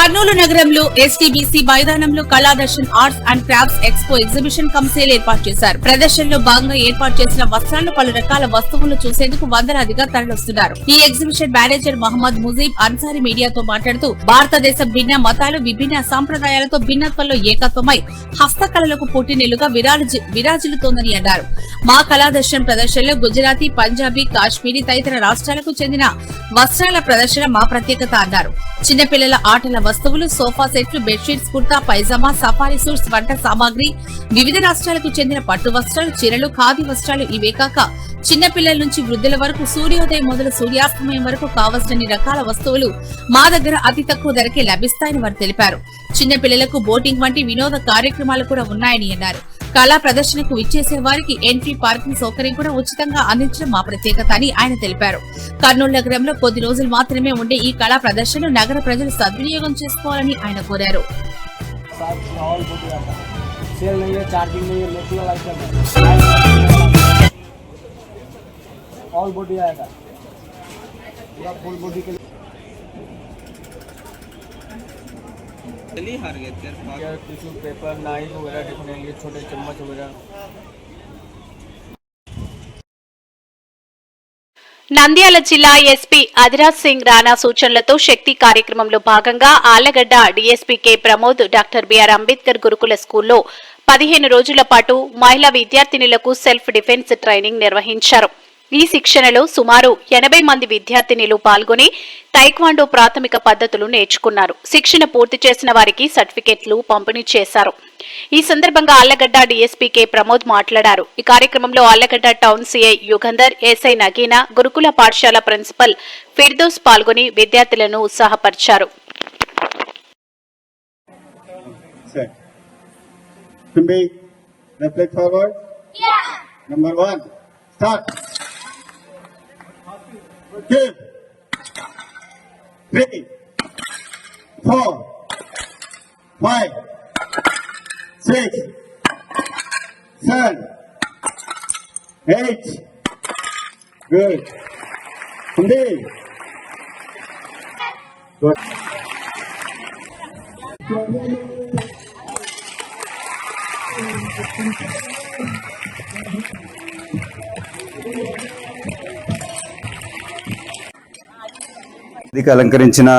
కర్నూలు నగరంలో ఎస్టీబీసీ మైదానంలో Kaladarshan arts and crafts expo exhibition కమిసేలు ఏర్పాటు చేశారు. ప్రదర్శనలో భాగంగా ఏర్పాటు చేసిన వస్త్రాలు పలు రకాల వస్తువులు చూసేందుకు వందలాదిగా తరలిస్తున్నారు. ఈ ఎగ్జిబిషన్ మేనేజర్ మహమ్మద్ ముజీబ్ అన్సారీ మీడియాతో మాట్లాడుతూ భారతదేశం భిన్న మతాలు విభిన్న సంప్రదాయాలతో భిన్నత్వంలో ఏకత్వమై హస్తకళలకు పుట్టినెలుగా విరాజిల్లుతోందని అన్నారు. మా కళాదర్శన్ ప్రదర్శనలో గుజరాతీ పంజాబీ కాశ్మీరీ తదితర రాష్ట్రాలకు చెందిన వస్త్రాల ప్రదర్శన మా ప్రత్యేకత అన్నారు. చిన్నపిల్లల ఆటల వస్తువులు సోఫా సెట్లు bedsheets kurta pyjama safari suits వంట సామాగ్రి వివిధ రాష్ట్రాలకు చెందిన పట్టు వస్త్రాలు చీరలు ఖాదీ వస్త్రాలు ఇవే కాక చిన్నపిల్లల నుంచి వృద్ధుల వరకు సూర్యోదయం మొదలు సూర్యాస్తమయం వరకు కావలసిన రకాల వస్తువులు మా దగ్గర అతి తక్కువ ధరకే లభిస్తాయని వారు తెలిపారు. చిన్నపిల్లలకు బోటింగ్ వంటి వినోద కార్యక్రమాలు కూడా ఉన్నాయని అన్నారు. కళా ప్రదర్శనకు విచ్చేసే వారికి ఎంట్రీ పార్కింగ్ సౌకర్యం కూడా ఉచితంగా అందించడం మా ప్రత్యేకత అని ఆయన తెలిపారు కర్నూలు నగరంలో కొద్ది రోజులు మాత్రమే ఉండే ఈ కళా ప్రదర్శనను నగర ప్రజలు సద్వినియోగం చేసుకోవాలని ఆయన కోరారు साथ माहौल बहुत ज्यादा सेल नहीं है चार्जिंग नहीं है नेचुरल आइटम है ऑल बॉडी आएगा पूरा फुल बॉडी के लिए चलिए हार गए थे क्या टिश्यू पेपर नाइफ वगैरह रखने के लिए छोटे चम्मच वगैरह నంద్యాల జిల్లా ఎస్పీ అధిరాజ్ సింగ్ రాణా సూచనలతో శక్తి కార్యక్రమంలో భాగంగా Allagadda DSP K Pramod doctor BR Ambedkar గురుకుల స్కూల్లో పదిహేను రోజుల పాటు మహిళా విద్యార్థినులకు సెల్ఫ్ డిఫెన్స్ ట్రైనింగ్ నిర్వహించారు ఈ శిక్షణలో సుమారు ఎనభై మంది విద్యార్థినులు పాల్గొని తైక్వాండో ప్రాథమిక పద్ధతులు నేర్చుకున్నారు శిక్షణ పూర్తి చేసిన వారికి సర్టిఫికెట్లు పంపిణీ చేశారు ఈ సందర్భంగా ఆళ్ళగడ్డ డీఎస్పీ కె ప్రమోద్ మాట్లాడారు ఈ కార్యక్రమంలో Allagadda town CI Yugandhar SI Nagina Gurukula పాఠశాల ప్రిన్సిపల్ ఫిర్దోస్ పాల్గొని విద్యార్థులను ఉత్సాహపరిచారు Set. Tumbi, reflect forward. Yeah. Number one, start. Two, three, four, five, six, seven, eight. Good. Tumbi. Good. వేదిక అలంకరించిన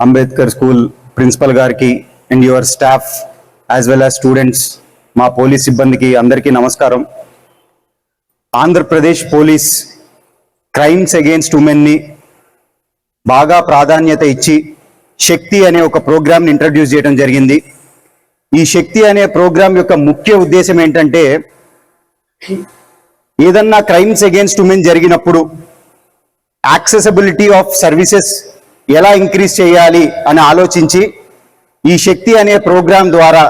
అంబేద్కర్ స్కూల్ ప్రిన్సిపల్ గారికి and your staff as well as students మా police సిబ్బందికి అందరికీ నమస్కారం. ఆంధ్రప్రదేశ్ పోలీస్ క్రైమ్స్ అగేన్స్ట్ ఉమెన్ని బాగా ప్రాధాన్యత ఇచ్చి శక్తి అనే ఒక ప్రోగ్రామ్ని ఇంట్రడ్యూస్ చేయడం జరిగింది. ఈ శక్తి అనే ప్రోగ్రామ్ యొక్క ముఖ్య ఉద్దేశం ఏంటంటే ఏదన్నా క్రైమ్స్ అగేన్స్ట్ ఉమెన్ జరిగినప్పుడు యాక్సెసిబిలిటీ ఆఫ్ సర్వీసెస్ ఎలా ఇంక్రీజ్ చేయాలి అని ఆలోచించి ఈ శక్తి అనే ప్రోగ్రాం ద్వారా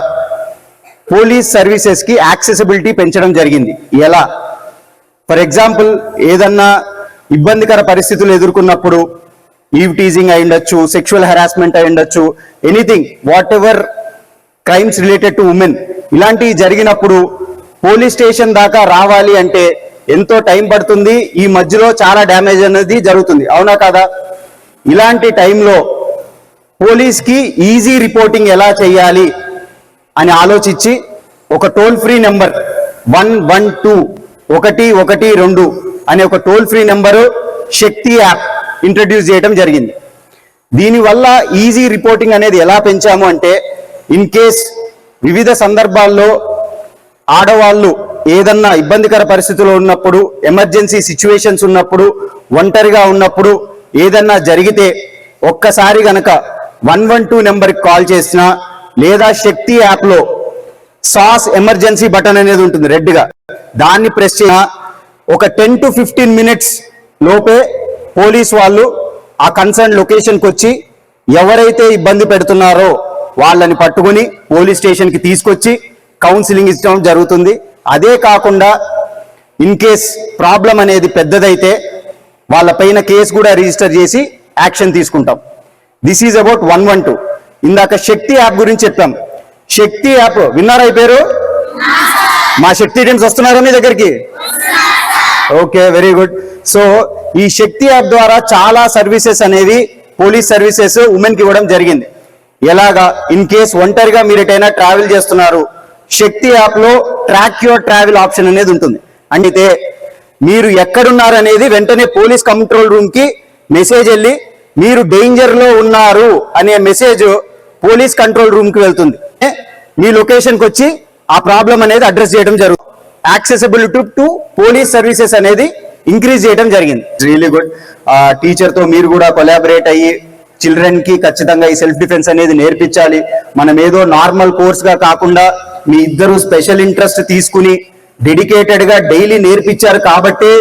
పోలీస్ సర్వీసెస్కి యాక్సెసిబిలిటీ పెంచడం జరిగింది. ఎలా? ఫర్ ఎగ్జాంపుల్ ఏదన్నా ఇబ్బందికర పరిస్థితులు ఎదుర్కొన్నప్పుడు ఈవ్ టీజింగ్ అయి ఉండొచ్చు సెక్షువల్ హెరాస్మెంట్ అయి ఉండొచ్చు anything whatever crimes related to women ఇలాంటివి జరిగినప్పుడు పోలీస్ స్టేషన్ దాకా రావాలి అంటే ఎంతో టైం పడుతుంది. ఈ మధ్యలో చాలా డ్యామేజ్ అనేది జరుగుతుంది. అవునా కాదా? ఇలాంటి టైంలో పోలీస్కి ఈజీ రిపోర్టింగ్ ఎలా చేయాలి అని ఆలోచించి ఒక toll free number one one two ఒకటి ఒకటి రెండు అనే ఒక toll free number Shakti app introduce చేయడం జరిగింది. దీనివల్ల ఈజీ రిపోర్టింగ్ అనేది ఎలా పెంచాము అంటే ఇన్ కేస్ వివిధ సందర్భాల్లో ఆడవాళ్ళు ఏదన్నా ఇబ్బందికర పరిస్థితుల్లో ఉన్నప్పుడు ఎమర్జెన్సీ సిచ్యువేషన్స్ ఉన్నప్పుడు ఒంటరిగా ఉన్నప్పుడు ఏదన్నా జరిగితే ఒక్కసారి గనక వన్ వన్ టూ నెంబర్కి కాల్ చేసినా లేదా శక్తి యాప్లో సాస్ ఎమర్జెన్సీ బటన్ అనేది ఉంటుంది రెడ్గా. దాన్ని ప్రెస్ చేసిన ఒక టెన్ టు ఫిఫ్టీన్ మినిట్స్ లోపే పోలీస్ వాళ్ళు ఆ కన్సర్న్ లొకేషన్కి వచ్చి ఎవరైతే ఇబ్బంది పెడుతున్నారో వాళ్ళని పట్టుకొని పోలీస్ స్టేషన్కి తీసుకొచ్చి కౌన్సిలింగ్ ఇచ్చడం జరుగుతుంది. అదే కాకుండా ఇన్ కేస్ ప్రాబ్లం అనేది పెద్దదైతే వాళ్ళపైన కేసు కూడా రిజిస్టర్ చేసి యాక్షన్ తీసుకుంటాం. This is about one one two ఇందాక శక్తి యాప్ గురించి చెప్పాం. శక్తి యాప్ విన్నారా ఈ పేరు? మా శక్తి టీమ్స్ వస్తున్నారా మీ దగ్గరికి? ఓకే వెరీ గుడ్ సో ఈ శక్తి యాప్ ద్వారా చాలా సర్వీసెస్ అనేవి పోలీస్ సర్వీసెస్ ఉమెన్కి ఇవ్వడం జరిగింది. ఎలాగా? ఇన్ కేస్ ఒంటరిగా మీరు ఎటైనా ట్రావెల్ చేస్తున్నారు శక్తి యాప్లో ట్రాక్ యువర్ ట్రావెల్ ఆప్షన్ అనేది ఉంటుంది. అంటే మీరు ఎక్కడున్నారు అనేది వెంటనే పోలీస్ కంట్రోల్ రూమ్కి మెసేజ్ వెళ్ళి మీరు డేంజర్లో ఉన్నారు అనే మెసేజ్ పోలీస్ కంట్రోల్ రూమ్కి వెళ్తుంది. మీ లొకేషన్కి వచ్చి ఆ ప్రాబ్లం అనేది అడ్రస్ చేయడం జరుగుతుంది యాక్సెసిబిలిటీ టు పోలీస్ సర్వీసెస్ అనేది ఇంక్రీజ్ చేయడం జరిగింది. రియలీ గుడ్ టీచర్తో మీరు కూడా కొలాబరేట్ అయ్యి చిల్డ్రన్కి ఖచ్చితంగా ఈ సెల్ఫ్ డిఫెన్స్ అనేది నేర్పించాలి. మనం ఏదో నార్మల్ కోర్స్గా కాకుండా మీ ఇద్దరు స్పెషల్ ఇంట్రెస్ట్ తీసుకుని డెడికేటెడ్గా డైలీ నేర్పించారు కాబట్టే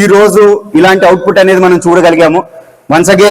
ఈ రోజు ఇలాంటి అవుట్పుట్ అనేది మనం చూడగలిగాము. Once again